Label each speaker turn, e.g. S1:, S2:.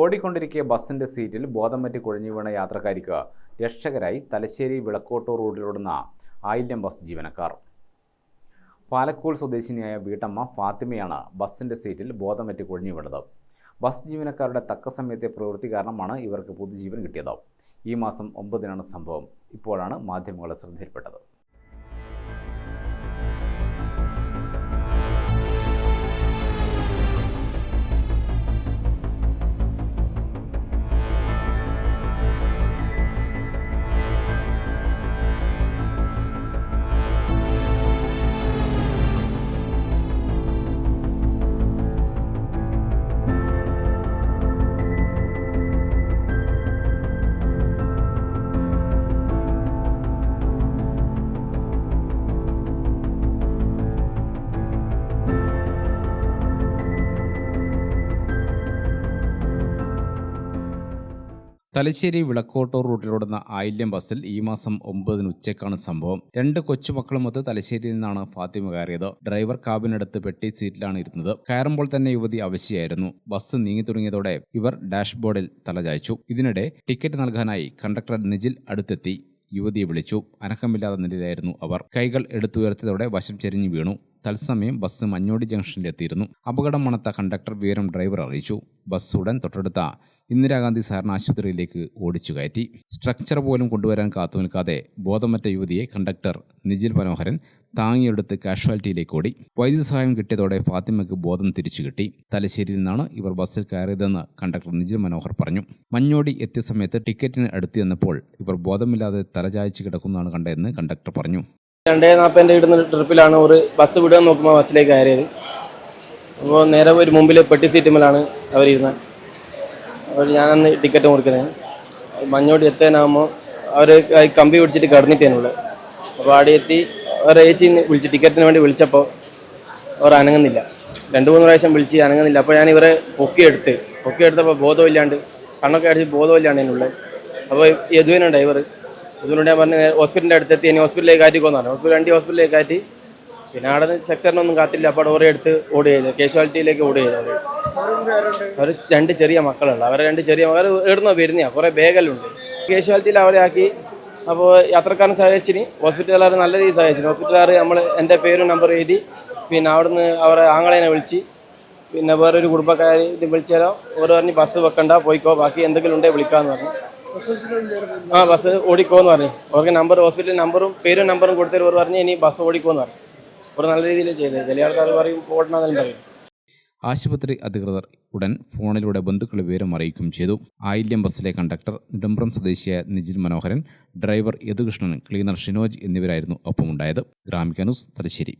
S1: ഓടിക്കൊണ്ടിരിക്കെ ബസിന്റെ സീറ്റിൽ ബോധം കുഴഞ്ഞു വീണ യാത്രക്കാരിക്ക് രക്ഷകരായി തലശ്ശേരി വിളക്കോട്ടൂർ റോഡിലോടുന്ന ആയില്യം ബസ് ജീവനക്കാർ. പാലക്കോൾ സ്വദേശിനിയായ വീട്ടമ്മ ഫാത്തിമയാണ് ബസിന്റെ സീറ്റിൽ ബോധം കുഴഞ്ഞു വീണത്. ബസ് ജീവനക്കാരുടെ തക്ക സമയത്തെ പ്രവൃത്തി കാരണമാണ് ഇവർക്ക് പുതുജീവൻ കിട്ടിയത്. ഈ മാസം ഒമ്പതിനാണ് സംഭവം. ഇപ്പോഴാണ് മാധ്യമങ്ങളെ ശ്രദ്ധയിൽപ്പെട്ടത്. തലശ്ശേരി വിളക്കോട്ടൂർ റൂട്ടിലോടുന്ന ആയില്യം ബസ്സിൽ ഈ മാസം ഒമ്പതിന് ഉച്ചയ്ക്കാണ് സംഭവം. രണ്ട് കൊച്ചുമക്കളുമൊത്ത് തലശ്ശേരിയിൽ നിന്നാണ് ഫാത്തിമ കയറിയത്. ഡ്രൈവർ കാബിനടുത്ത് പെട്ടി സീറ്റിലാണ് ഇരുന്നത്. കയറുമ്പോൾ തന്നെ യുവതി അവശയായിരുന്നു. ബസ് നീങ്ങി തുടങ്ങിയതോടെ ഇവർ ഡാഷ്ബോർഡിൽ തലചായ്ച്ചു ഇതിനിടെ ടിക്കറ്റ് നൽകാനായി കണ്ടക്ടർ നിജിൽ അടുത്തെത്തി. യുവതിയെ വിളിച്ചു. അനക്കമില്ലാത്ത നിലയിലായിരുന്നു അവർ. കൈകൾ എടുത്തുയർത്തിയതോടെ വശം ചെരിഞ്ഞു വീണു. തത്സമയം ബസ് മഞ്ഞോടി ജംഗ്ഷനിലെത്തിയിരുന്നു. അപകടം മണത്ത കണ്ടക്ടർ വിവരം ഡ്രൈവർ അറിയിച്ചു. ബസ് ഉടൻ തൊട്ടടുത്ത ഇന്ദിരാഗാന്ധി സാറിന് ആശുപത്രിയിലേക്ക് ഓടിച്ചു കയറ്റി. സ്ട്രക്ചർ പോലും കൊണ്ടുവരാൻ കാത്തു നിൽക്കാതെ ബോധമറ്റ യുവതിയെ കണ്ടക്ടർ നിജിൽ മനോഹരൻ താങ്ങിയെടുത്ത് കാഷ്വാലിറ്റിയിലേക്ക് ഓടി. വൈദ്യസഹായം കിട്ടിയതോടെ ഫാത്തിമയ്ക്ക് ബോധം തിരിച്ചു കിട്ടി. തലശ്ശേരിയിൽ നിന്നാണ് ഇവർ ബസ്സിൽ കയറിയതെന്ന് കണ്ടക്ടർ നിജിൽ മനോഹർ പറഞ്ഞു. മഞ്ഞോടി എത്തിയ സമയത്ത് ടിക്കറ്റിന് അടുത്തു ചെന്നപ്പോൾ ഇവർ ബോധമില്ലാതെ തലചായ്ച്ചു കിടക്കുന്നതാണ് കണ്ടതെന്ന് കണ്ടക്ടർ പറഞ്ഞു.
S2: രണ്ടേ നാൽപ്പതിന്റെ ഇടുന്ന ട്രിപ്പിലാണ് ഒരു ബസ് വിടാൻ നോക്കുമ്പോൾ ബസ്സിലേക്ക് കയറിയത്. അപ്പോൾ നേരെ ഒരു മുമ്പിൽ പെട്ടി സീറ്റുമ്മലാണ് അവരിരുന്നത്. അപ്പോൾ ഞാനന്ന് ടിക്കറ്റ് മുറിക്കുന്നത് മഞ്ഞോട്ട് എത്താനാകുമ്പോൾ അവർ കമ്പി പിടിച്ചിട്ട് കിടന്നിട്ടേനുള്ളത് അപ്പോൾ അവിടെ എത്തി അവർ ഏച്ചി വിളിച്ച് ടിക്കറ്റിന് വേണ്ടി വിളിച്ചപ്പോൾ അവർ അനങ്ങുന്നില്ല. രണ്ട് മൂന്ന് പ്രാവശ്യം വിളിച്ച് അനങ്ങുന്നില്ല. അപ്പോൾ ഞാൻ ഇവരെ പൊക്കിയെടുത്ത് പൊക്കിയെടുത്തപ്പോൾ ബോധമില്ലാണ്ട് കണ്ണൊക്കെ അടിച്ച് ബോധമില്ലാണ്ട് അതിനുള്ളത് അപ്പോൾ യദുവിനുണ്ട് ഇവർ യദുവിനുണ്ട് ഞാൻ പറഞ്ഞ് ഹോസ്പിറ്റലിന്റെ അടുത്തെത്തി ഇനി ഹോസ്പിറ്റലിലേക്ക് കയറ്റിക്കോന്ന് പോകുന്നതാണ് ഹോസ്പിറ്റൽ രണ്ട് ഹോസ്പിറ്റലിലേക്ക് കയറ്റി പിന്നെ അവിടെ നിന്ന് സെക്ടറിനൊന്നും കാത്തില്ല. അപ്പോൾ ഡോറെ എടുത്ത് ഓടി ചെയ്തു. കാഷ്വാലിറ്റിയിലേക്ക് ഓടി ചെയ്തു അവർ അവർ രണ്ട് ചെറിയ മക്കളുണ്ട്. അവരെ രണ്ട് ചെറിയ മക്കൾ. എവിടുന്നോ വരുന്നതാണ് കുറേ ബേഗലുണ്ട്. കാഷ്വാലിറ്റിയിൽ അവരെ ആക്കി. അപ്പോൾ യാത്രക്കാരൻ സഹായിച്ചിന്. ഹോസ്പിറ്റലുകാർ നല്ല രീതിയിൽ സഹായിച്ചിന്. ഹോസ്പിറ്റലുകാർ നമ്മൾ എന്റെ പേരും നമ്പർ എഴുതി. പിന്നെ അവിടുന്ന് അവരെ ആങ്ങളേനെ വിളിച്ച്. പിന്നെ വേറൊരു കുടുംബക്കാർ ഇത് വിളിച്ചാലോ? ഓരോ പറഞ്ഞ് ബസ് വെക്കണ്ട പോയിക്കോ. ബാക്കി എന്തെങ്കിലും ഉണ്ടെങ്കിൽ വിളിക്കാമെന്ന് പറഞ്ഞു. ആ ബസ് ഓടിക്കോ എന്ന് പറഞ്ഞു. അവർക്ക് നമ്പർ ഹോസ്പിറ്റൽ നമ്പറും പേരും നമ്പറും കൊടുത്തിട്ട് ഓർ പറഞ്ഞ് ഇനി ബസ് ഓടിക്കോന്ന് പറഞ്ഞു. അവർ നല്ല രീതിയിൽ ചെയ്തത് ചില പറയും ഓടണമെന്നെല്ലാം പറയും.
S1: ആശുപത്രി അധികൃതർ ഉടൻ ഫോണിലൂടെ ബന്ധുക്കളെ വിവരം അറിയിക്കുകയും ചെയ്തു. ആയില്യം ബസ്സിലെ കണ്ടക്ടർ നെടുമ്പ്രം സ്വദേശിയായ നിജിൻ മനോഹരൻ ഡ്രൈവർ യദുകൃഷ്ണൻ ക്ലീനർ ഷിനോജ് എന്നിവരായിരുന്നു ഒപ്പമുണ്ടായത്. ഗ്രാമിക ന്യൂസ് തലശ്ശേരി.